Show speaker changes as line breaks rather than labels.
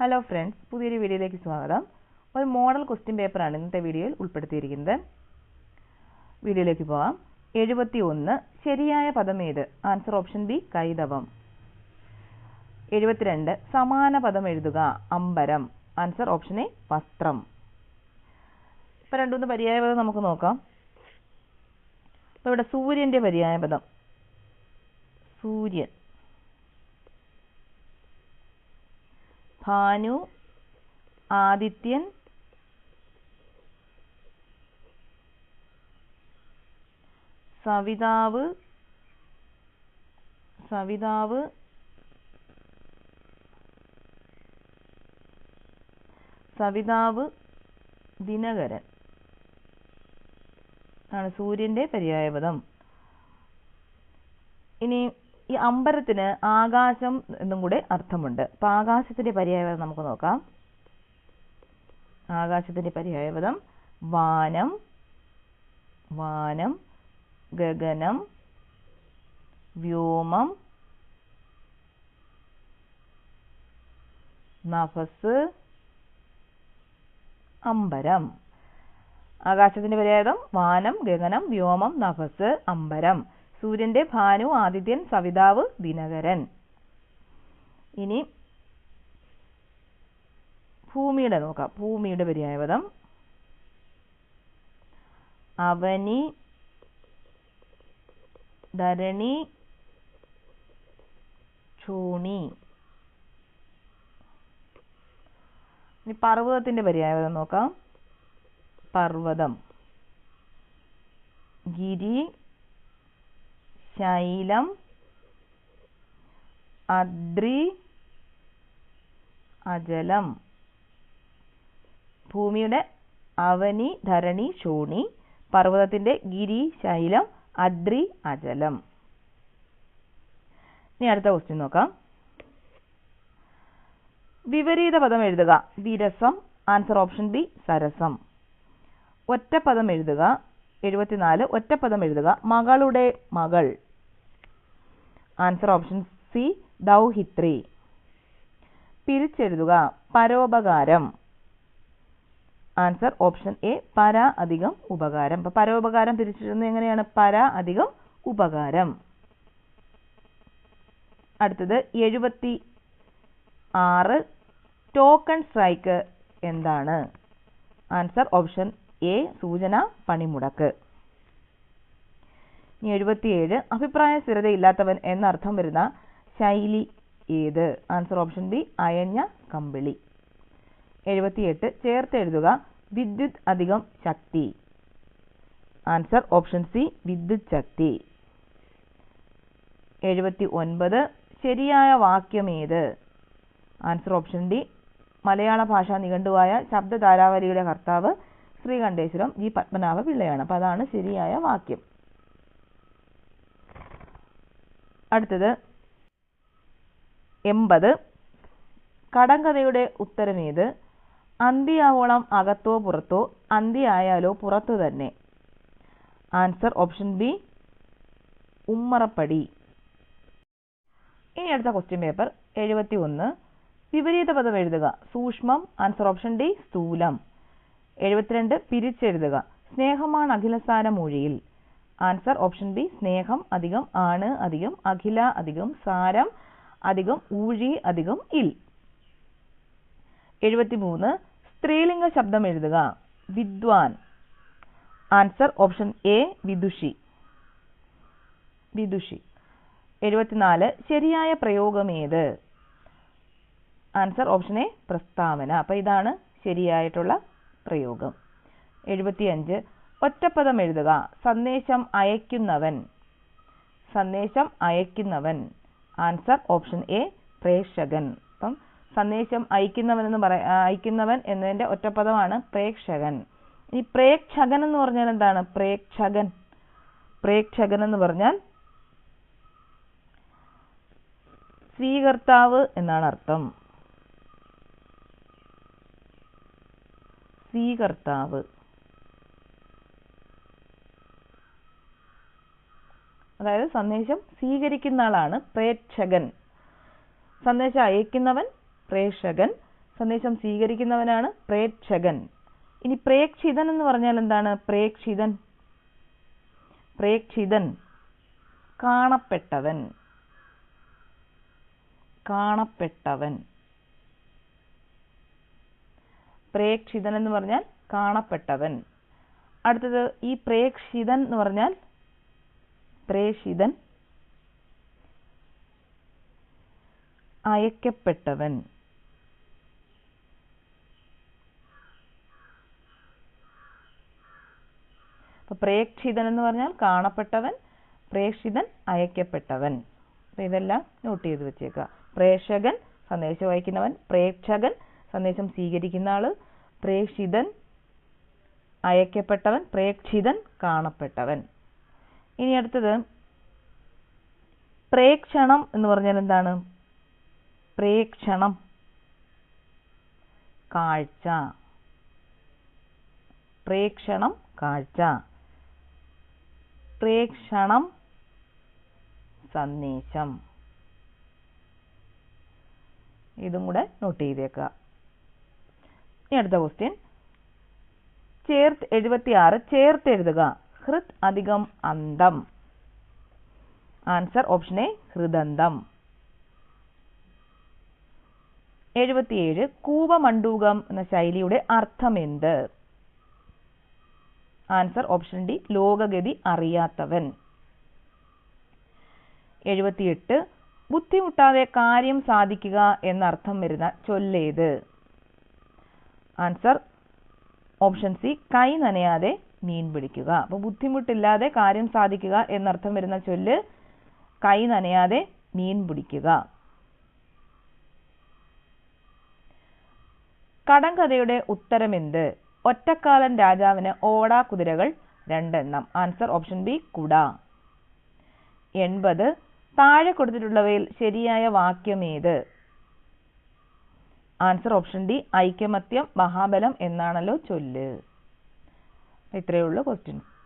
Hello friends പുതിയൊരു വീഡിയോയിലേക്ക് സ്വാഗതം. ഒരു മോഡൽ ക്വസ്റ്റ്യൻ പേപ്പറാണ് ഇന്നത്തെ വീഡിയോയിൽ ഉൾപ്പെടുത്തിയിരിക്കുന്നത്. വീഡിയോയിലേക്ക് പോകാം എഴുപത്തി ഒന്ന് ശരിയായ പദം ഏത്? ആൻസർ ഓപ്ഷൻ ബി കൈതവം. എഴുപത്തിരണ്ട് സമാന പദം എഴുതുക അമ്പരം. ആൻസർ ഓപ്ഷൻ എ വസ്ത്രം. ഇപ്പം രണ്ടുമൂന്ന് പര്യായ പദം നമുക്ക് നോക്കാം. ഇപ്പോൾ ഇവിടെ സൂര്യന്റെ പര്യായ പദം. സൂര്യൻ. ഭാനു ആദിത്യൻ സവിതാവ് സവിതാവ് സവിതാവ് ദിനകരൻ. ആണ് സൂര്യന്റെ പര്യായപദം. ഇനി ഈ അമ്പരത്തിന് ആകാശം എന്നും കൂടെ അർത്ഥമുണ്ട്. അപ്പൊ ആകാശത്തിന്റെ പര്യായപദം നമുക്ക് നോക്കാം. ആകാശത്തിന്റെ പര്യായപദം വാനം വാനം ഗഗനം വ്യോമം നഫസ് അമ്പരം. ആകാശത്തിന്റെ പര്യായം വാനം ഗഗനം വ്യോമം നഫസ് അമ്പരം. സൂര്യന്റെ ഭാനു ആദിത്യൻ സവിതാവ് ദിനകരൻ. ഇനി ഭൂമിയുടെ നോക്കാം. ഭൂമിയുടെ പര്യായപദം. അവനി ധരണി ചൂണി ഇനി പർവതത്തിന്റെ പര്യായപദം നോക്കാം. പർവതം. ഗിരി ശൈലം അദ്രി അജലം. ഭൂമിയുടെ അവനി ധരണി ശോണി പർവതത്തിന്റെ ഗിരി ശൈലം അദ്രി അജലം. ഇനി അടുത്ത ക്വസ്റ്റ്യൻ നോക്കാം. വിപരീത പദം എഴുതുക. വിരസം. ആൻസർ ഓപ്ഷൻ ബി സരസം. ഒറ്റപ്പദം എഴുതുക. എഴുപത്തിനാല് ഒറ്റപ്പദം എഴുതുക. മകളുടെ മകൾ. ആൻസർ ഓപ്ഷൻ സി ദൗഹിത്രി. പിരിച്ചെഴുതുക പരോപകാരം. ആൻസർ ഓപ്ഷൻ എ പര അധികം ഉപകാരം. അപ്പൊ പരോപകാരം പിരിച്ചെഴുതുന്നത് എങ്ങനെയാണ്? പര അധികം ഉപകാരം. അടുത്തത് എഴുപത്തി ആറ് ടോക്കൺ സ്ട്രൈക്ക് എന്താണ്? ആൻസർ ഓപ്ഷൻ എ സൂചന പണിമുടക്ക്. ഇനി എഴുപത്തിയേഴ്. അഭിപ്രായ സ്ഥിരതയില്ലാത്തവൻ എന്നർത്ഥം വരുന്ന ശൈലി ഏത്? ആൻസർ ഓപ്ഷൻ ബി അയഞ്ഞ കമ്പിളി. എഴുപത്തിയെട്ട് ചേർത്ത് എഴുതുക വിദ്യുത് അധികം ശക്തി. ആൻസർ ഓപ്ഷൻ സി വിദ്യുത് ശക്തി. എഴുപത്തി ഒൻപത് ശരിയായ വാക്യം ഏത്? ആൻസർ ഓപ്ഷൻ ഡി മലയാള ഭാഷാ നിഘണ്ടുവായ ശബ്ദധാരാവലിയുടെ കർത്താവ് ശ്രീകണ്ഠേശ്വരം ജി പത്മനാഭ പിള്ളയാണ് അപ്പൊ അതാണ് ശരിയായ വാക്യം. അടുത്തത് എൺപത്. കടങ്കഥയുടെ ഉത്തരമേത് അന്തിയാവോളം അകത്തോ പുറത്തോ അന്തിയായാലോ പുറത്തു തന്നെ. ആൻസർ ഓപ്ഷൻ ബി ഉമ്മറപ്പടി. ഇനി അടുത്ത ക്വസ്റ്റ്യൻ പേപ്പർ എഴുപത്തി ഒന്ന് വിപരീത പദം എഴുതുക. സൂക്ഷ്മം. ആൻസർ ഓപ്ഷൻ ഡി സ്ഥൂലം. എഴുപത്തിരണ്ട് പിരിച്ചെഴുതുക. സ്നേഹമാണ് അഖിലസാര മൊഴിയിൽ. ആൻസർ ഓപ്ഷൻ ബി സ്നേഹം അധികം ആണ് അധികം അഖില അധികം സാരം അധികം ഊഴി അധികം ഇൽ. എഴുപത്തിമൂന്ന് സ്ത്രീലിംഗ ശബ്ദം എഴുതുക. വിദ്വാൻ. ആൻസർ ഓപ്ഷൻ എ വിദുഷി. വിദുഷി. എഴുപത്തിനാല് ശരിയായ പ്രയോഗം ഏത് ആൻസർ ഓപ്ഷൻ എ പ്രസ്താവന. അപ്പൊ ഇതാണ് ശരിയായിട്ടുള്ള പ്രയോഗം. എഴുപത്തിയഞ്ച് ഒറ്റപ്പദം എഴുതുക. സന്ദേശം അയക്കുന്നവൻ. സന്ദേശം അയക്കുന്നവൻ. ആൻസർ ഓപ്ഷൻ എ പ്രേക്ഷകൻ. അപ്പം സന്ദേശം അയക്കുന്നവൻ എന്ന് പറ അയക്കുന്നവൻ എന്നതിന്റെ ഒറ്റപ്പദമാണ് പ്രേക്ഷകൻ. ഈ പ്രേക്ഷകൻ എന്ന് പറഞ്ഞാൽ എന്താണ്? പ്രേക്ഷകൻ. പ്രേക്ഷകൻ എന്ന് പറഞ്ഞാൽ സ്വീകർത്താവ് എന്നാണ് അർത്ഥം. സ്വീകർത്താവ്. അതായത് സന്ദേശം സ്വീകരിക്കുന്ന ആളാണ് പ്രേക്ഷകൻ. സന്ദേശം അയക്കുന്നവൻ പ്രേക്ഷകൻ. സന്ദേശം സ്വീകരിക്കുന്നവനാണ് പ്രേക്ഷകൻ. ഇനി പ്രേക്ഷിതൻ എന്ന് പറഞ്ഞാൽ എന്താണ്? പ്രേക്ഷിതൻ. പ്രേക്ഷിതൻ. കാണപ്പെട്ടവൻ. കാണപ്പെട്ടവൻ. പ്രേക്ഷിതൻ എന്ന് പറഞ്ഞാൽ കാണപ്പെട്ടവൻ. അടുത്തത് ഈ പ്രേക്ഷിതൻ എന്ന് പറഞ്ഞാൽ പ്രേഷിതൻ അയക്കപ്പെട്ടവൻ. പ്രേക്ഷിതൻ എന്ന് പറഞ്ഞാൽ കാണപ്പെട്ടവൻ പ്രേക്ഷിതൻ അയക്കപ്പെട്ടവൻ. അപ്പൊ ഇതെല്ലാം നോട്ട് ചെയ്ത് വെച്ചേക്കുക. പ്രേക്ഷകൻ സന്ദേശം വായിക്കുന്നവൻ പ്രേക്ഷകൻ സന്ദേശം സ്വീകരിക്കുന്ന ആൾ പ്രേക്ഷിതൻ അയക്കപ്പെട്ടവൻ പ്രേക്ഷിതൻ കാണപ്പെട്ടവൻ. ഇനി അടുത്തത്. പ്രേക്ഷണം എന്ന് പറഞ്ഞാൽ എന്താണ്? പ്രേക്ഷണം. കാഴ്ച. പ്രേക്ഷണം കാഴ്ച. പ്രേക്ഷണം സന്ദേശം. ഇതും കൂടെ നോട്ട് ചെയ്തേക്കുക. ഇനി അടുത്ത ക്വസ്റ്റ്യൻ ചേർത്ത് എഴുപത്തി ആറ് ചേർത്ത് എഴുതുക. ഹൃത് അധികം അന്തം. ആൻസർ ഓപ്ഷൻ എ ഹൃദന്തം. എഴുപത്തിയേഴ് കൂപമണ്ഡൂകം എന്ന ശൈലിയുടെ അർത്ഥം എന്ത് ആൻസർ ഓപ്ഷൻ ഡി ലോകഗതി അറിയാത്തവൻ. എഴുപത്തിയെട്ട് ബുദ്ധിമുട്ടാതെ കാര്യം സാധിക്കുക എന്നർത്ഥം വരുന്ന ചൊല്ലേത്. ആൻസർ ഓപ്ഷൻ സി കൈ നനയാതെ മീൻ പിടിക്കുക. അപ്പൊ ബുദ്ധിമുട്ടില്ലാതെ കാര്യം സാധിക്കുക എന്നർത്ഥം വരുന്ന ചൊല്ല് കൈ നനയാതെ മീൻ പിടിക്കുക. കടങ്കഥയുടെ ഉത്തരമെന്ത്? ഒറ്റക്കാലൻ രാജാവിന് ഓടാ കുതിരകൾ രണ്ടെണ്ണം. ആൻസർ ഓപ്ഷൻ ബി കുട. എൺപത്. താഴെ കൊടുത്തിട്ടുള്ളവയിൽ ശരിയായ വാക്യം ഏത്? ആൻസർ ഓപ്ഷൻ ഡി ഐക്യമത്യം മഹാബലം എന്നാണല്ലോ ചൊല്ല്. ഇത്രയേ ഉള്ളൂ ക്വസ്റ്റ്യൻസ്